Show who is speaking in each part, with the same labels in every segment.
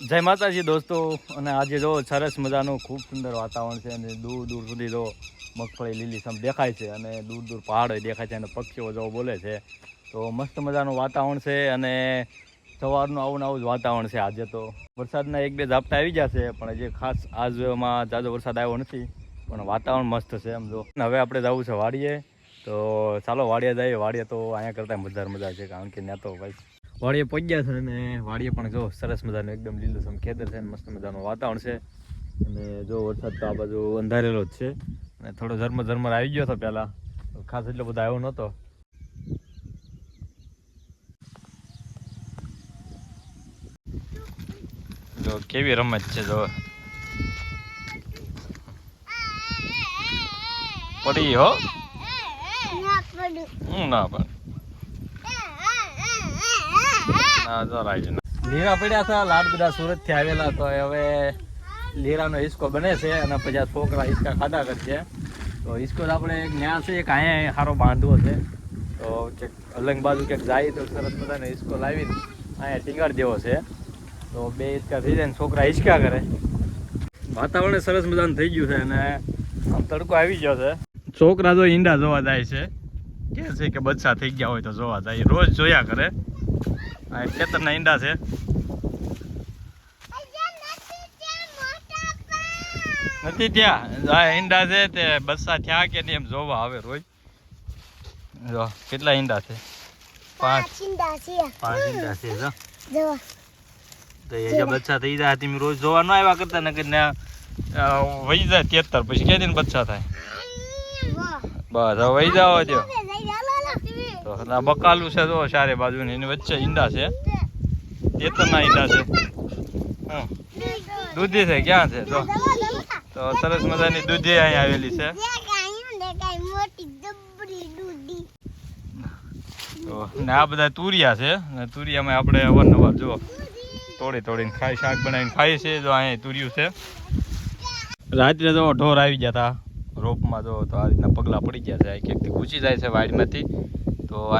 Speaker 1: જય માતાજી દોસ્તો, અને આજે જો સરસ મજાનું ખૂબ સુંદર વાતાવરણ છે, અને દૂર દૂર સુધી જો મગફળી લીલીસમ દેખાય છે, અને દૂર દૂર પહાડો દેખાય છે, અને પક્ષીઓ જો બોલે છે. તો મસ્ત મજાનું વાતાવરણ છે, અને સવારનું આવું આવું જ વાતાવરણ છે આજે તો. વરસાદના એક બે ઝાપટા આવી જશે પણ જે ખાસ આજમાં જાજો વરસાદ આવ્યો નથી, પણ વાતાવરણ મસ્ત છે એમ જો. હવે આપણે જવું છે વાડીએ, તો ચાલો વાડીએ જઈએ, વાડીએ તો અહીંયા કરતાં મજા મજા છે, કારણ કે ત્યાં તો ભાઈ વાડીએ પહોંચ્યા છે અને વાડીએ પણ જો સરસ મજાનું એકદમ લીલુંછમ ખેતર છે અને મસ્ત મજાનું વાતાવરણ છે. અને જો વરસાદ તો આ બાજુ અંધારેલો જ છે. અને થોડો ઝરમર ઝરમર આવી ગયો હતો પહેલાં. ખાસ એટલો બધો આવ્યો નહોતો. જો કેવી રમત છે જો. પડી હો. ના પણ ના જરાય જ ના. લીરા પડ્યા હતા, લાડ બધા સુરતથી આવેલા, તો હવે લીરાનો હિસ્કો બને છે અને પછી છોકરા હિસ્કા ખાધા કરશે. તો હિસ્કો આપણે એક છે, એક અહીંયા સારો બાંધવો છે. તો અલંગ બાજુ ક્યાંક જાય તો સરસ મજાનો હિસ્કો લાવીને અહીંયા ટીંગાડ દેવો છે. તો બે હિસ્કા થઈ જાય ને છોકરા હિસ્કા કરે. વાતાવરણ સરસ મજાનું થઈ ગયું છે અને આમ તડકો આવી ગયો છે. છોકરા જો ઈંડા જોવા જાય છે. કે છે કે બચ્ચા થઈ ગયા હોય તો જોવા જાય. રોજ જોયા કરે. આ ખેતરના ઈંડા છે. નથી ત્યાં. આ ઈંડા છે તે બસ્સા થયા કે નહીં એમ જોવા આવે રોજ. જો કેટલા ઈંડા છે? પાંચ. પાંચ ઈંડા છે. જો. તો એ જે બચ્ચા થઈ જાય તમે રોજ જોવા ન આવ્યા કરતા ને કે વહી જાય તેતર પછી. કે દિન બચ્ચા થાય? બસ હવે વહી જાવ તો આ બકાલું છે જો ચારે બાજુ એની વચ્ચે ઈંડા છે. તેતરના ઈંડા છે. દૂધી છે, ક્યાં છે? જો તો સરસ મજાની દૂધી અહીંયા આવેલી છે. તો ને આ બધા તુરિયા છે. ને તુરિયામાં આપણે અવારનવાર જો તોડી તોડીને ખાઈ, શાક બનાવીને ખાઈએ છીએ જો અહીંયા તુર્યું છે. રાત્રે જો ઢોર આવી ગયા હતા રોપમાં જો તો આ રીતના પગલાં પડી ગયા છે. ક્યાંકથી ઘૂસી જાય છે વાડીમાંથી. તો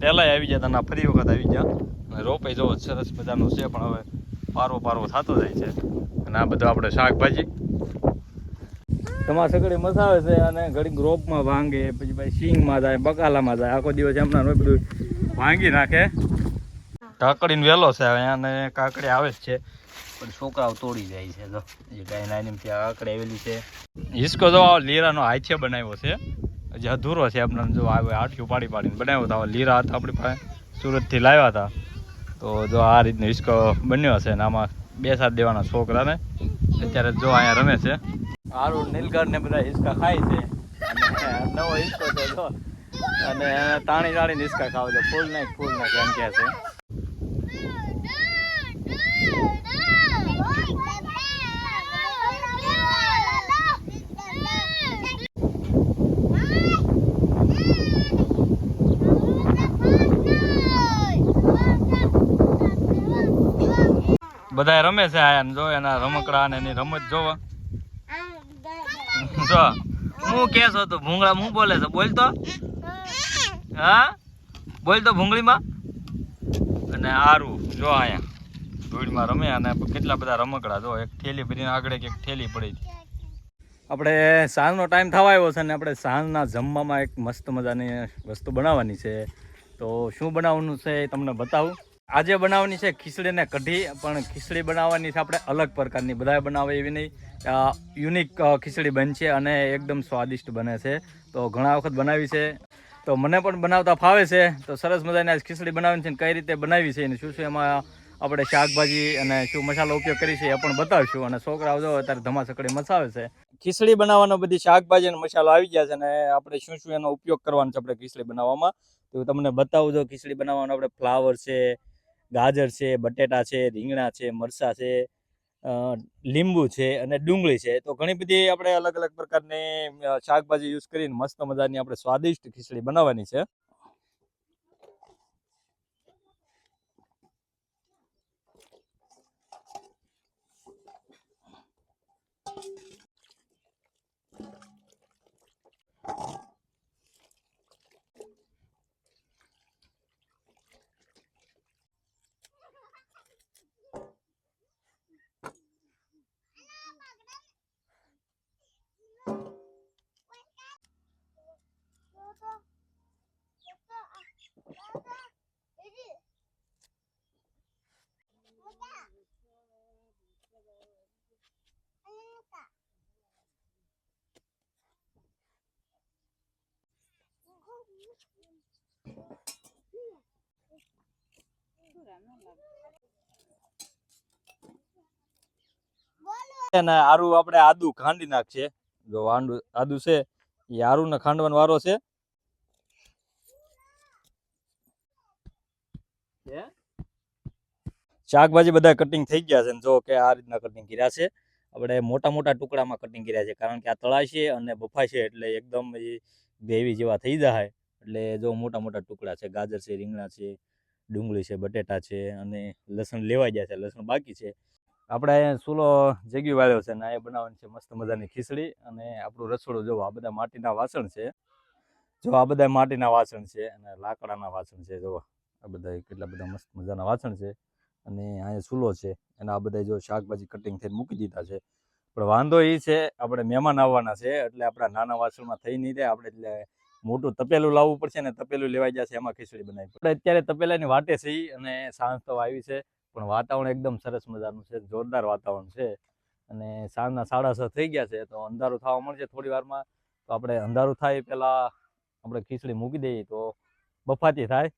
Speaker 1: પહેલાંય આવી ગયા હતા ફરી વખત આવી ગયા. અને રોપાઈ જવો સરસ મજાનું છે પણ હવે પારવો પારવો થતો જાય છે. અને આ બધું આપણે શાકભાજી. તમારા સગડી મસાવે છે અને ઘડીક રોપમાં ભાંગે પછી ભાઈ સિંગમાં જાય બકાલામાં જાય. આખો દિવસ એમના બધું ભાંગી નાખે. કાકડીનો વહેલો છે હવે અને કાકડી આવે જ છે. પણ છોકરાઓ તોડી જાય છે જો. એ ગાય નાની કાકડી આવેલી છે. હિસકો જો લીરાનો હાથે બનાવ્યો છે. હજી અધૂરો છે આપણે જો આવે આઠિયું પાડી પાડીને બનાવ્યો હતો લીરા હતા આપણી પાસે. સુરતથી લાવ્યા હતા. તો જો આ રીતનો હિસ્કો બન્યો છે અને આમાં બે સાત દેવાના છોકરાને. અત્યારે જો અહીંયા રમે છે. આરું નીલગઢ ને બધા હિસ્કા ખાય છે. નવો હિસ્કો છે જો. અને તાણી તાણી હિસ્કા ખાવ છે ફૂલ નાખ ફૂલ નાખ એમ કહે છે. બધા રમે છે આયા જો એના રમકડા ને એની રમત જોવા. જો હું કે છો તો ભૂંગળા હું બોલે છે? બોલતો હા? બોલતો ભૂંગળીમાં. અને આરું જો આયા. ધૂળમાં રમે અને કેટલા બધા રમકડા જો એક થેલી ભરીને આગળ એક થેલી પડી હતી. આપણે સાંજનો ટાઈમ થવા આવ્યો છે અને આપણે સાંજના જમવામાં એક મસ્ત મજાની વસ્તુ બનાવવાની છે. તો શું બનાવવાનું છે એ તમને બતાવું. આજે બનાવવાની છે ખીચડી ને કઢી, પણ ખીચડી બનાવવાની છે આપણે અલગ પ્રકારની. બધા બનાવે એવી નહીં. યુનિક ખીચડી બનશે અને એકદમ સ્વાદિષ્ટ બને છે. તો ઘણા વખત બનાવી છે. તો મને પણ બનાવતા ફાવે છે. તો સરસ મજાની આજ ખીચડી બનાવવાની છે કઈ રીતે બનાવી છે અને શું શું એમાં આપણે શાકભાજી અને શું મસાલો ઉપયોગ કરી છે એ પણ બતાવીશું. અને છોકરાઓ જો અત્યારે ધમાસકડી મસાવે છે. ખીચડી બનાવવાનો બધી શાકભાજી અને મસાલો આવી ગયા છે અને આપણે શું શું એનો ઉપયોગ કરવાનો છે આપણે ખીચડી બનાવવામાં. તો તમને બતાવું જો ખીચડી બનાવવાનો આપણે ફ્લાવર છે ગાજર છે, બટેટા છે, રીંગણા છે, મરચાં છે લીંબુ છે અને ડુંગળી છે. તો ઘણી બધી આપણે અલગ અલગ પ્રકારની શાકભાજી યુઝ કરીને મસ્ત મજાની આપણે સ્વાદિષ્ટ ખીચડી બનાવવાની છે. અને આપણે આદુ ખાંડી નાખશે. જો આંડુ આદુ છે એ આરું ને ખાંડવાનો વારો છે. શાકભાજી બધા કટિંગ થઈ ગયા છે જો કે આ રીતના કટિંગ કર્યા છે. આપણે મોટા મોટા ટુકડામાં કટિંગ કર્યા છે કારણ કે આ તળાશે અને બફાશે એટલે એકદમ એ જેવા થઈ જાય. એટલે જો મોટા મોટા ટુકડા છે, ગાજર છે, રીંગણા છે, ડુંગળી છે, બટેટા છે અને લસણ લેવાઈ ગયા છે, લસણ બાકી છે. આપણે અહીંયા ચૂલો જગ્યું વાળ્યો છે ને એ બનાવવાની છે મસ્ત મજાની ખીચડી અને આપણું રસોડું જોવો આ બધા માટીના વાસણ છે, જો આ બધા માટીના વાસણ છે અને લાકડાના વાસણ છે જોવો આ બધા કેટલા બધા મસ્ત મજાના વાસણ છે અને અહીંયા ચૂલો છે અને આ બધા જો શાકભાજી કટિંગ થઈને મૂકી દીધા છે. પણ વાંધો એ છે, આપણે મહેમાન આવવાના છે એટલે આપણા નાના વાસણમાં થઈ નહીં રહે, આપણે એટલે મોટું તપેલું લાવવું પડશે ને તપેલું લેવાઈ જશે, એમાં ખીચડી બનાવી. આપણે અત્યારે તપેલાની વાટે છે અને સાંજ તો આવી છે, પણ વાતાવરણ એકદમ સરસ મજાનું છે, જોરદાર વાતાવરણ છે. અને સાંજના સાડા છ થઈ ગયા છે, તો અંધારું થવા મળશે થોડી વારમાં. તો આપણે અંધારું થાય પહેલાં આપણે ખીચડી મૂકી દઈએ તો બફાતી થાય.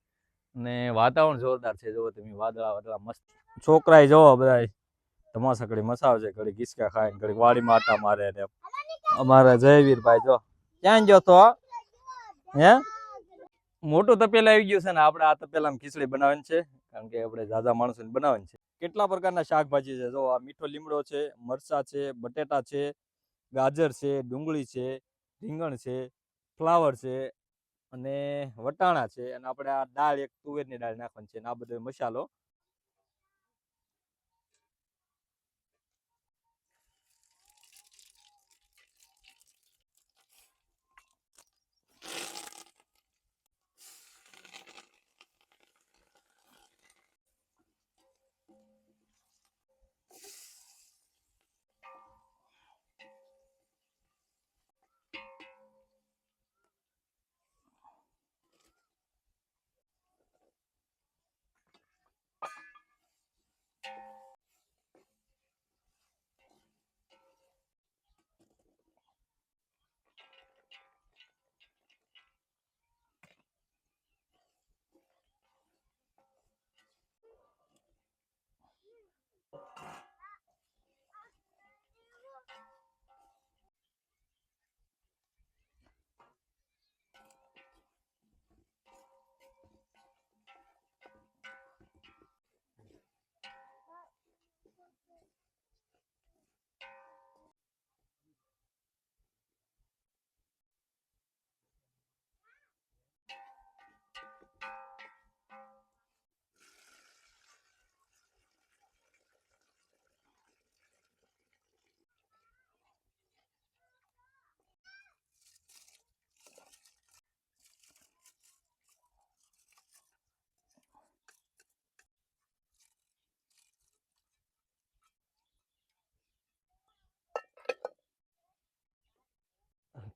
Speaker 1: અને વાતાવરણ જોરદાર છે જો તમે, વાદળા વાદળા મસ્ત. છોકરાએ જોવો બધા તમાસા ઘડી મસાવે છે ઘડી ઘીસકા ખાય ઘડી વાડીમાં આટા મારે ને અમારા જયવીરભાઈ જો, ક્યાં ગયો તો? હે? મોટું તપેલા આવી ગયું છે ને, આપણે આ તપેલામાં ખીચડી બનાવવાની છે, કારણ કે આપણે ઝાઝા માણસોને બનાવવાની છે. કેટલા પ્રકારના શાકભાજી છે? જો આ મીઠો લીમડો છે, મરચા છે, બટેટા છે, ગાજર છે, ડુંગળી છે, રીંગણ છે, ફ્લાવર છે અને વટાણા છે. અને આપણે આ દાળ એક તુવેરની દાળ નાખવાની છે. અને આ બધો મસાલો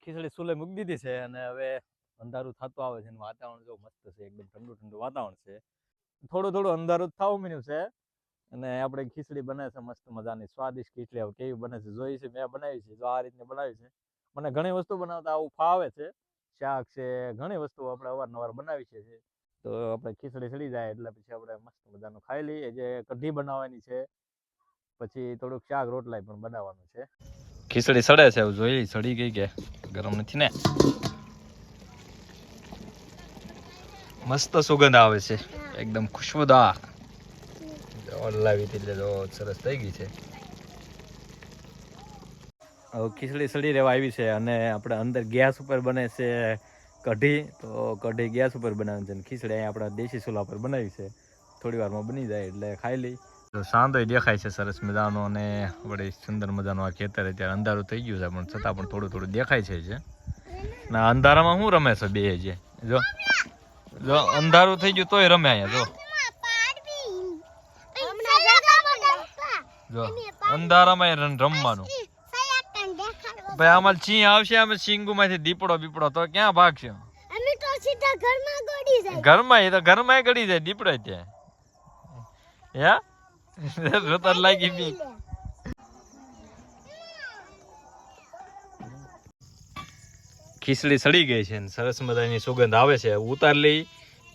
Speaker 1: ખીચડી સુલે મૂકી દીધી છે અને હવે અંધારું થતું આવે છે વાતાવરણ જો મસ્ત છે, એકદમ ઠંડુ ઠંડુ વાતાવરણ છે. થોડું થોડું અંધારું થવા મીન્યું છે અને આપણે ખીચડી બને છે મસ્ત મજાની, સ્વાદિષ્ટ ખીચડી. હવે કેવી બને છે જોઈ છે, મેં બનાવી છે, જો આ રીતની બનાવી છે. મને ઘણી વસ્તુ બનાવતા આવું ફાવે છે. શાક છે, ઘણી વસ્તુ આપણે અવારનવાર બનાવી છે. તો આપણે ખીચડી સડી જાય એટલે પછી આપણે મસ્ત મજાનું ખાઈ લઈએ. જે કઢી બનાવવાની છે, પછી થોડુંક શાક રોટલાય પણ બનાવવાનું છે. ખીચડી સડે છે જોઈ સડી ગઈ કે ગરમ નથી ને. મસ્ત સુગંધ આવે છે. એકદમ ખુશ્બુદાર. ખીચડી સડી રહેવા આવી છે અને આપણે અંદર ગેસ ઉપર બને છે કઢી. તો કઢી ગેસ ઉપર બનાવે છે અને ખીચડી અહીંયા દેશી ચૂલા પર બનાવી છે. થોડી વારમાં બની જાય એટલે ખાઈ લઈ. તો દેખાય છે સરસ મજાનો અને આપણે સુંદર મજાનું આ ખેતર અત્યારે અંધારું થઈ ગયું છે પણ છતાં પણ થોડું થોડું દેખાય છે જે. ના અંધારામાં શું રમે છે બે જે? જો જો અંધારું થઈ ગયું તોય રમે અહીંયા જો. જો અંધારામાં રમવાનું. ભાઈ આમાં સિંહ આવશે આમાં સિંગુમાંથી દીપડો બીપડો તો ક્યાં ભાગશે?
Speaker 2: અમે તો સીધા ઘરમાં જાય.
Speaker 1: ઘરમાં એ તો ઘરમાં ગળી જાય દીપડો ત્યાં. યા રોતર લાગી બી ખીચડી સડી ગઈ છે ને સરસ મજાની સુગંધ આવે છે ઉતાર લઈ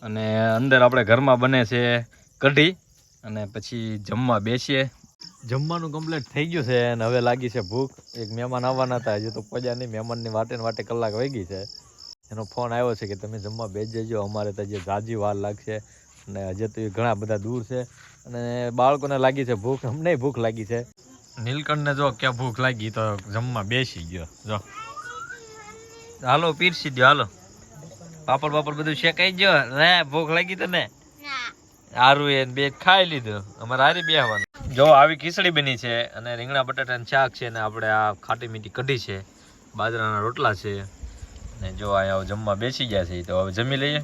Speaker 1: અને અંદર આપણે ઘરમાં બને છે કઢી અને પછી જમવા બેસીએ. જમવાનું કમ્પ્લીટ થઈ ગયું છે અને હવે લાગી છે ભૂખ. એક મહેમાન આવવાના હતા હજી તો પહોંચ્યા નહીં મહેમાનની વાટે વાટે કલાક વાગી ગઈ છે. એનો ફોન આવ્યો છે કે તમે જમવા બેસી જજો અમારે તો હજી ઝાજી વાર લાગશે અને હજી તો એ ઘણા બધા દૂર છે. અને બાળકોને લાગી છે ભૂખ. અમને ભૂખ લાગી છે. નીલકંઠને જો ક્યાં ભૂખ લાગી તો જમવા બેસી ગયો. જો. હાલો પીરસી દો હાલો. પાપડ પાપડ બધું શેકાઈ ગયો ને ભૂખ લાગી તને? હારું એ બે ખાઈ લીધું. અમારે હારી બે આવવાનું જો આવી ખીચડી બની છે અને રીંગણા બટાટાનું શાક છે ને આપણે આ ખાટી મીઠી કઢી છે. બાજરાના રોટલા છે. ને જો અહીંયા જમવા બેસી ગયા છે તો. હવે જમી લઈએ.